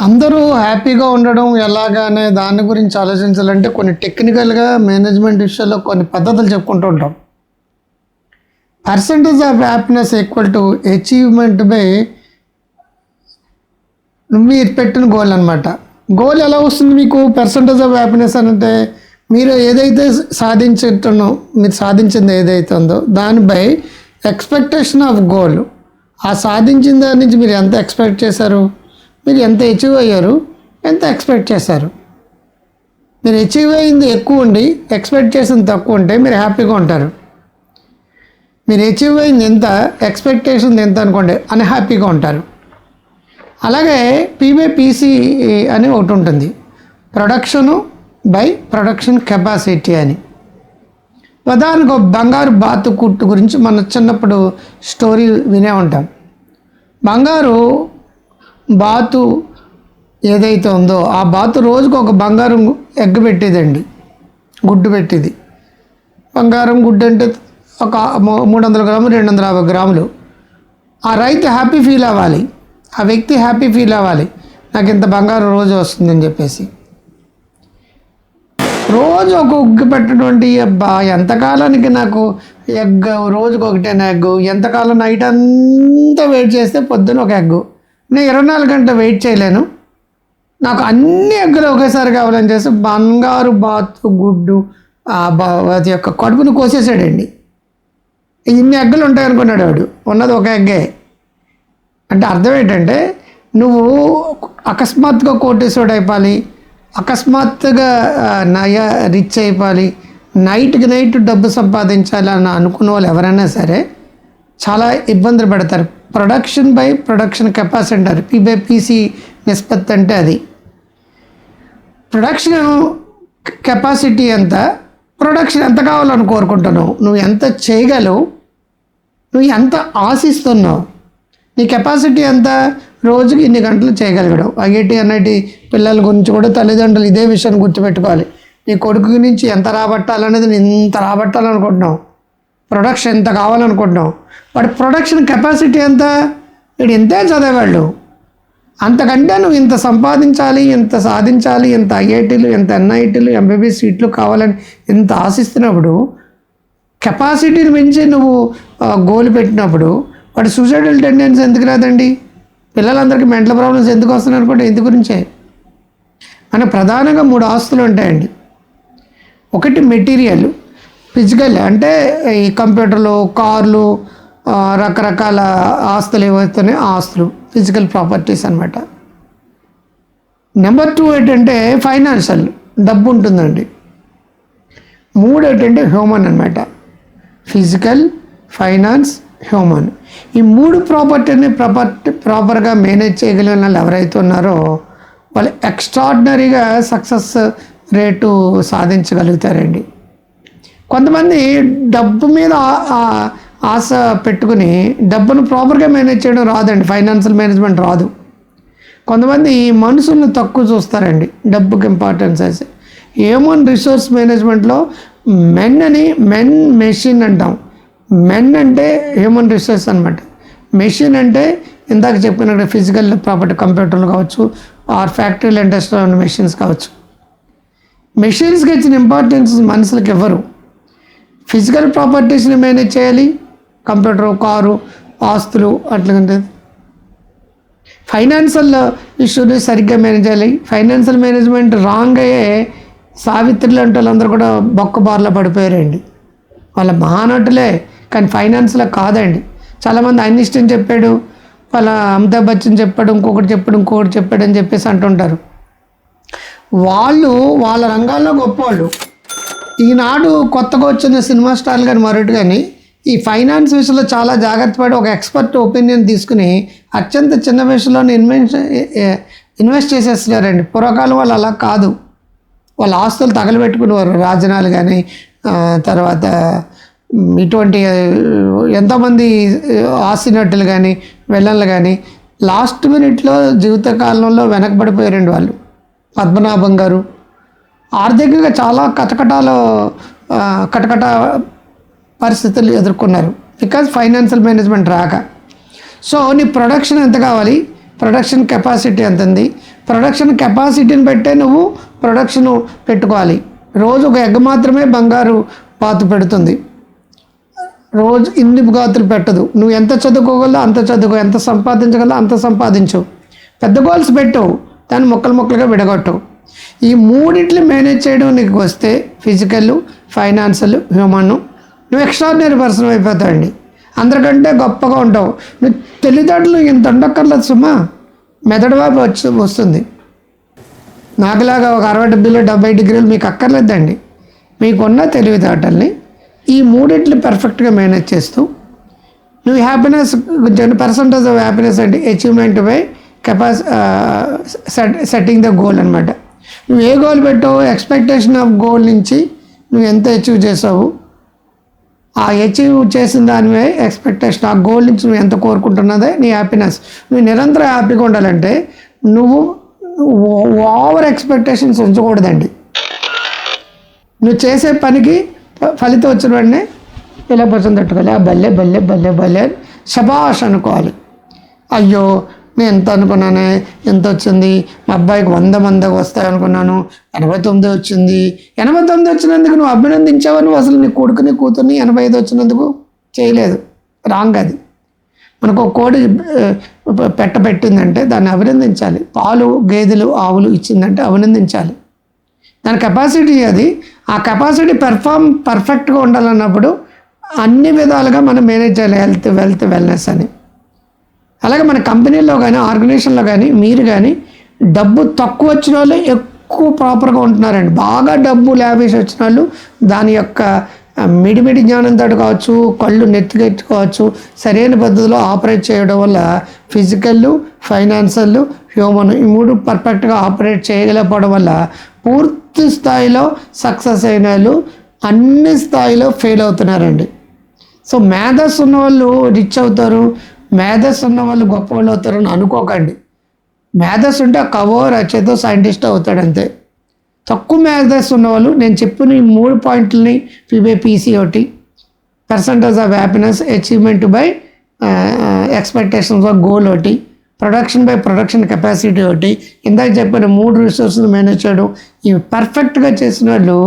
అందరూ హ్యాపీగా ఉండడం ఎలాగనే దాని గురించి ఆలోచించాలంటే కొన్ని టెక్నికల్గా మేనేజ్మెంట్ విషయాల్లో కొన్ని పద్ధతులు చెప్పుకుంటూ ఉంటాం. Percentage of happiness equal to achievement by మీరు పెట్టిన గోల్ అనమాట గోల్ ఎలా వస్తుంది మీకు? పర్సంటేజ్ ఆఫ్ హ్యాపీనెస్ అని అంటే మీరు ఏదైతే సాధించుతున్నో మీరు సాధించింది ఏదైతే ఉందో దానిపై ఎక్స్పెక్టేషన్ ఆఫ్ గోల్. ఆ సాధించిన దాని నుంచి మీరు ఎంత ఎక్స్పెక్ట్ చేశారు? మీరు ఎంత అచీవ్ అయ్యారు ఎంత ఎక్స్పెక్ట్ చేశారు? మీరు అచీవ్ అయింది ఎక్కువ ఉండి ఎక్స్పెక్ట్ చేసింది తక్కువ ఉంటే మీరు హ్యాపీగా ఉంటారు. మీరు అచీవ్ అయింది ఎంత ఎక్స్పెక్టేషన్ ఎంత అనుకోండి అన్హ్యాపీగా ఉంటారు. అలాగే పీబై పీసీ అని ఒకటి ఉంటుంది. ప్రొడక్షను బై ప్రొడక్షన్ కెపాసిటీ అని. ఉదాహరణకు బంగారు బాతు కుట్టు గురించి మన చిన్నప్పుడు స్టోరీ వినే ఉంటాం. బంగారు బాతు ఏదైతే ఉందో ఆ బాతు రోజుకు ఒక బంగారం ఎగ్ పెట్టేదండి. గుడ్డు పెట్టేది. బంగారం గుడ్డు అంటే ఒక మూ- మూడు వందల గ్రాములు రెండు వందల యాభై గ్రాములు. ఆ రైతు హ్యాపీ ఫీల్ అవ్వాలి. ఆ వ్యక్తి హ్యాపీ ఫీల్ అవ్వాలి. నాకు ఇంత బంగారం రోజు వస్తుందని చెప్పేసి. రోజు ఒక ఉగ్గు పెట్టటువంటి అబ్బా ఎంతకాలానికి నాకు ఎగ్ రోజుకు ఒకటేనా ఎగ్గు ఎంతకాలం నైట్ అంతా వెయిట్ చేస్తే పొద్దున ఒక ఎగ్గు. నేను ఇరవై నాలుగు గంటలు వెయిట్ చేయలేను. నాకు అన్ని ఎగ్గులు ఒకేసారి కావాలని చేసి బంగారు బాతు గుడ్డు అది యొక్క కడుపును కోసేసాడండి. ఇన్ని ఎగ్గులు ఉంటాయి అనుకున్నాడు వాడు. ఉన్నది ఒక ఎగ్గే. అంటే అర్థం ఏంటంటే నువ్వు అకస్మాత్తుగా కోటేశ్వరుడు అయిపోవాలి అకస్మాత్తుగా నయ రిచ్ అయిపోవాలి నైట్కి నైట్ డబ్బు సంపాదించాలని అనుకున్న వాళ్ళు ఎవరైనా సరే చాలా ఇబ్బందులు పడతారు. ప్రొడక్షన్ బై ప్రొడక్షన్ కెపాసిటీ అంటారు. పీ బై పీసీ నిష్పత్తి అంటే అది. ప్రొడక్షన్ కెపాసిటీ ఎంత? ప్రొడక్షన్ ఎంత కావాలని కోరుకుంటున్నావు? నువ్వు ఎంత చేయగలవు? నువ్వు ఎంత ఆశిస్తున్నావు? నీ కెపాసిటీ ఎంత? రోజుకి ఇన్ని గంటలు చేయగలగడం ఐఐటి ఎన్ఐటి పిల్లల గురించి కూడా తల్లిదండ్రులు ఇదే విషయాన్ని గుర్తుపెట్టుకోవాలి. నీ కొడుకు నుంచి ఎంత రాబట్టాలనేది నేను ఇంత రాబట్టాలనుకుంటున్నావు. ప్రొడక్షన్ ఎంత కావాలనుకుంటున్నావు? వాడి ప్రొడక్షన్ కెపాసిటీ ఎంత? వీడు ఇంతే చదివేవాళ్ళు. అంతకంటే నువ్వు ఇంత సంపాదించాలి ఇంత సాధించాలి ఇంత ఐఐటీలు ఇంత ఎన్ఐటీలు ఎంబీబీ సీట్లు కావాలని ఇంత ఆశిస్తున్నప్పుడు కెపాసిటీని మించి నువ్వు గోలు గోల్ పెట్టినప్పుడు వాటి సూసైడల్ టెండెన్సీ ఎందుకు రాదండి? పిల్లలందరికీ మెంటల్ ప్రాబ్లమ్స్ ఎందుకు వస్తున్నాయి అనుకుంటే ఇందు గురించే. మన ప్రధానంగా మూడు ఆస్తులు ఉంటాయండి. ఒకటి మెటీరియల్ ఫిజికల్ అంటే ఈ కంప్యూటర్లు కార్లు రకరకాల ఆస్తులు ఏవైతున్నాయో ఆస్తులు ఫిజికల్ ప్రాపర్టీస్ అనమాట నెంబర్ టూ ఏంటంటే ఫైనాన్షియల్ డబ్బు ఉంటుందండి మూడు ఏంటంటే హ్యూమన్ అనమాట ఫిజికల్ ఫైనాన్స్ హ్యూమన్ ఈ మూడు ప్రాపర్టీని ప్రాపర్టీ ప్రాపర్గా మేనేజ్ చేయగలిగిన వాళ్ళు ఎవరైతే ఉన్నారో వాళ్ళు ఎక్స్ట్రాడినరీగా సక్సెస్ రేటు సాధించగలుగుతారండి. కొంతమంది డబ్బు మీద ఆశ పెట్టుకుని డబ్బును ప్రాపర్గా మేనేజ్ చేయడం రాదండి. ఫైనాన్షియల్ మేనేజ్మెంట్ రాదు. కొంతమంది మనుషులను తక్కువ చూస్తారండి. డబ్బుకి ఇంపార్టెన్స్ వేసి. హ్యూమన్ రిసోర్స్ మేనేజ్మెంట్లో మెన్ అని మెన్ మెషిన్ అంటాం. మెన్ అంటే హ్యూమన్ రిసోర్స్ అనమాట మెషిన్ అంటే ఇందాక చెప్పినట్టు ఫిజికల్ ప్రాపర్టీ కంప్యూటర్లు కావచ్చు ఆర్ ఫ్యాక్టరీలు ఇండస్ట్రీలో ఉన్న మెషిన్స్ కావచ్చు మెషిన్స్కి ఇచ్చిన ఇంపార్టెన్స్ మనుషులకు ఇవ్వరు ఫిజికల్ ప్రాపర్టీస్ని మేనేజ్ చేయాలి. కంప్యూటర్ కారు ఆస్తులు అట్లాంటి ఫైనాన్షియల్ ఇష్యూని సరిగ్గా మేనేజ్ చేయాలి. ఫైనాన్షియల్ మేనేజ్మెంట్ రాంగ్ అయ్యే సావిత్రి లాంటి వాళ్ళందరూ కూడా బొక్క బార్లో పడిపోయారండి. వాళ్ళ మహానటులే కానీ ఫైనాన్స్లో కాదండి. చాలామంది అన్నిష్టం చెప్పాడు వాళ్ళ అమితాబ్ బచ్చన్ చెప్పాడు ఇంకొకటి చెప్పాడు ఇంకొకటి చెప్పాడు అని చెప్పేసి అంటుంటారు. వాళ్ళు వాళ్ళ రంగాల్లో గొప్పవాళ్ళు. ఈనాడు కొత్తగా వచ్చిన సినిమా స్టార్లు కానీ మరొకటి కానీ ఈ ఫైనాన్స్ విషయంలో చాలా జాగ్రత్త పడి ఒక ఎక్స్పర్ట్ ఒపీనియన్ తీసుకుని అత్యంత చిన్న విషయంలో ఇన్వెస్ట్ ఇన్వెస్ట్ చేసేస్తున్నారండి. పూర్వకాలం వాళ్ళు అలా కాదు. వాళ్ళ ఆస్తులు తగలబెట్టుకునేవారు. రాజనాలు కానీ తర్వాత ఇటువంటి ఎంతోమంది ఆసినట్టులు కానీ వెళ్ళలు కానీ లాస్ట్ మినిట్లో జీవిత కాలంలో వెనకబడిపోయారండి వాళ్ళు. పద్మనాభం గారు ఆర్థికంగా చాలా కటకటాలు కటకట పరిస్థితులు ఎదుర్కొన్నారు. బికాజ్ ఫైనాన్షియల్ మేనేజ్మెంట్ రాక. సో నీ ప్రొడక్షన్ ఎంత కావాలి? ప్రొడక్షన్ కెపాసిటీ ఎంత ఉంది? ప్రొడక్షన్ కెపాసిటీని బట్టే నువ్వు ప్రొడక్షన్ పెట్టుకోవాలి. రోజు ఒక ఎగ్ మాత్రమే బంగారు పాతు పెడుతుంది. రోజు ఇన్ని గాతులు పెట్టదు. నువ్వు ఎంత చదువుకోగలదో అంత చదువుకో. ఎంత సంపాదించగలదో అంత సంపాదించు. పెద్ద గోల్స్ పెట్టు. దాన్ని మొక్కలు మొక్కలుగా విడగొట్టవు ఈ మూడింటిని మేనేజ్ చేయడం నీకు వస్తే ఫిజికల్ ఫైనాన్షియల్ హ్యూమన్ నువ్వు ఎక్స్ట్రాడినరీ పర్సన్ అయిపోతావండి. అందరికంటే గొప్పగా ఉంటావు. నువ్వు తెలివితేటలు ఇంత ఉండక్కర్లేదు సుమా. మెదడు వైపు వచ్చి వస్తుంది. నాకులాగా ఒక అరవై డిగ్రీలు డెబ్బై డిగ్రీలు మీకు అక్కర్లేదండి. మీకున్న తెలివితేటల్ని ఈ మూడింటిని పర్ఫెక్ట్గా మేనేజ్ చేస్తూ నువ్వు హ్యాపీనెస్ పర్సంటేజ్ ఆఫ్ హ్యాపీనెస్ అంటే achievement by capacity set setting the goal అనమాట నువ్వు ఏ గోల్ పెట్టావు ఎక్స్పెక్టేషన్ ఆఫ్ గోల్ నుంచి నువ్వు ఎంత అచీవ్ చేసావు? ఆ అచీవ్ చేసిన దానివే ఎక్స్పెక్టేషన్ ఆ గోల్ నుంచి నువ్వు ఎంత కోరుకుంటున్నదే? నీ హ్యాపీనెస్ నువ్వు నిరంతరం హ్యాపీగా ఉండాలంటే నువ్వు ఓవర్ ఎక్స్పెక్టేషన్స్ ఉంచకూడదండి. నువ్వు చేసే పనికి ఫ- ఫలితం వచ్చిన వెంటనే ఇలా పర్సన్ తట్టుకోవాలి. ఆ బల్లె బల్లె బల్లె బల్లె అని శబాష్ అనుకోవాలి. అయ్యో నేను ఎంత అనుకున్నాను? ఎంత వచ్చింది? మా అబ్బాయికి వంద మంది వస్తాయి అనుకున్నాను ఎనభై తొమ్మిది వచ్చింది. ఎనభై తొమ్మిది వచ్చినందుకు నువ్వు అభినందించావు? నువ్వు అసలు నీ కొడుకుని కూతుర్ని ఎనభై ఐదు వచ్చినందుకు చేయలేదు. రాంగ్ అది. మనకు ఒక కోడి ఆ, పెట్ట పెట్టిందంటే దాన్ని అభినందించాలి. పాలు గేదెలు ఆవులు ఇచ్చిందంటే అభినందించాలి. దాని కెపాసిటీ అది. ఆ కెపాసిటీ పెర్ఫామ్ పర్ఫెక్ట్గా ఉండాలన్నప్పుడు అన్ని విధాలుగా మనం మేనేజ్ చేయాలి. హెల్త్ వెల్త్ వెల్నెస్ అని. అలాగే మన కంపెనీలో కానీ ఆర్గనైజేషన్లో కానీ మీరు కానీ డబ్బు తక్కువ వచ్చిన వాళ్ళు ఎక్కువ ప్రాపర్గా ఉంటున్నారండి. బాగా డబ్బు లావిష్ వచ్చిన వాళ్ళు దాని యొక్క మిడిమిడి జ్ఞానంతో కావచ్చు కళ్ళు నెత్తికెట్టుకోవచ్చు సరైన పద్ధతిలో ఆపరేట్ చేయడం వల్ల ఫిజికల్ ఫైనాన్షియల్ హ్యూమన్ ఈ మూడు పర్ఫెక్ట్గా ఆపరేట్ చేయలేకపోవడం వల్ల పూర్తి స్థాయిలో సక్సెస్ అయిన వాళ్ళు అన్ని స్థాయిలో ఫెయిల్ అవుతున్నారండి. సో మేధస్సు ఉన్న వాళ్ళు రిచ్ అవుతారు మేధస్సు ఉన్న వాళ్ళు గొప్ప వాళ్ళు అవుతారని అనుకోకండి. మేధస్సు ఉంటే కవో రచయిత సైంటిస్ట్ అవుతాడు అంతే తక్కువ మేధస్సు ఉన్నవాళ్ళు నేను చెప్పిన ఈ మూడు పాయింట్లని పిబే పీసీ ఒకటి. Percentage of happiness achievement by expectations of goal ఒకటి. ప్రొడక్షన్ బై ప్రొడక్షన్ కెపాసిటీ ఒకటి. ఇందాక చెప్పిన మూడు రిసోర్స్ని మేనేజ్ చేయడం. ఇవి పర్ఫెక్ట్గా చేసిన వాళ్ళు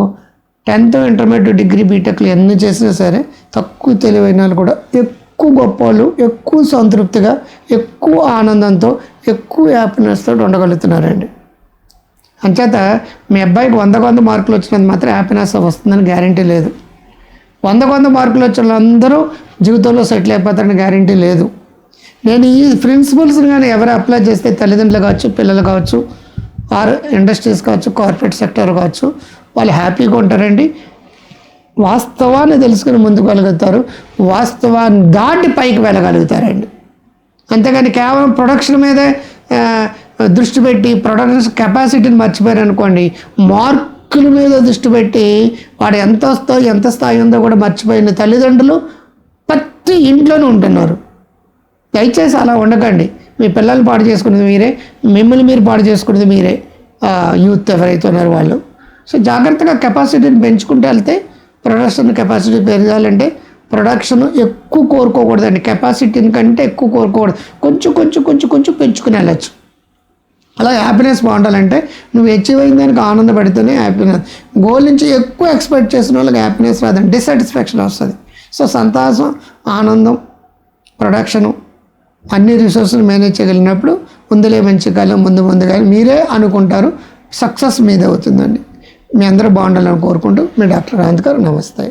టెన్త్ ఇంటర్మీడియట్ డిగ్రీ బీటెక్లు ఎన్ని చేసినా సరే తక్కువ తెలివైన వాళ్ళు కూడా ఎక్కువ గొప్ప వాళ్ళు ఎక్కువ సంతృప్తిగా ఎక్కువ ఆనందంతో ఎక్కువ హ్యాపీనెస్తో ఉండగలుగుతున్నారండి. అంచేత మీ అబ్బాయికి వందకు వంద మార్కులు వచ్చినంత మాత్రం హ్యాపీనెస్ వస్తుందని గ్యారంటీ లేదు. వందకు వంద మార్కులు వచ్చిన వాళ్ళందరూ జీవితంలో సెటిల్ అయిపోతారని గ్యారంటీ లేదు. నేను ఈ ప్రిన్సిపల్స్ని కానీ ఎవరు అప్లై చేస్తే తల్లిదండ్రులు కావచ్చు పిల్లలు కావచ్చు ఆర్ ఇండస్ట్రీస్ కావచ్చు కార్పొరేట్ సెక్టర్ కావచ్చు వాళ్ళు హ్యాపీగా ఉంటారండి. వాస్తవాన్ని తెలుసుకుని ముందుకు వెళ్ళగలుగుతారు వాస్తవాన్ని దాటి పైకి వెళ్ళగలుగుతారండి. అంతేగాని కేవలం ప్రొడక్షన్ మీదే దృష్టి పెట్టి ప్రొడక్షన్ కెపాసిటీని మర్చిపోయారు అనుకోండి మార్కుల మీద దృష్టి పెట్టి వాడు ఎంత వస్తో ఎంత స్థాయి ఉందో కూడా మర్చిపోయిన తల్లిదండ్రులు ప్రతి ఇంట్లోనే ఉంటున్నారు. దయచేసి అలా ఉండకండి. మీ పిల్లల్ని పాడు చేసుకునేది మీరే మిమ్మల్ని మీరు పాడు చేసుకునేది మీరే యూత్ ఎవరైతే ఉన్నారు వాళ్ళు. సో జాగ్రత్తగా కెపాసిటీని పెంచుకుంటూ వెళ్తే ప్రొడక్షన్ కెపాసిటీ పెరగాలంటే ప్రొడక్షన్ ఎక్కువ కోరుకోకూడదండి. కెపాసిటీని కంటే ఎక్కువ కోరుకోకూడదు. కొంచెం కొంచెం కొంచెం కొంచెం పెంచుకుని వెళ్ళచ్చు. అలా హ్యాపీనెస్ బాగుండాలంటే నువ్వు అచీవ్ అయిన దానికి ఆనందపడితేనే హ్యాపీనెస్. గోల్ నుంచి ఎక్కువ ఎక్స్పెక్ట్ చేసిన వాళ్ళకి హ్యాపీనెస్ రాదండి. డిసాటిస్ఫాక్షన్ వస్తుంది. సో సంతోషం ఆనందం ప్రొడక్షను అన్ని రిసోర్సులు మేనేజ్ చేయగలిగినప్పుడు ముందులే మంచి కాలం ముందు ముందు కాలం మీరే అనుకుంటారు. సక్సెస్ మీదే అవుతుందండి మీ అందరూ బాగుండాలని కోరుకుంటూ మీ డాక్టర్ రాంత్ గారు నమస్తే.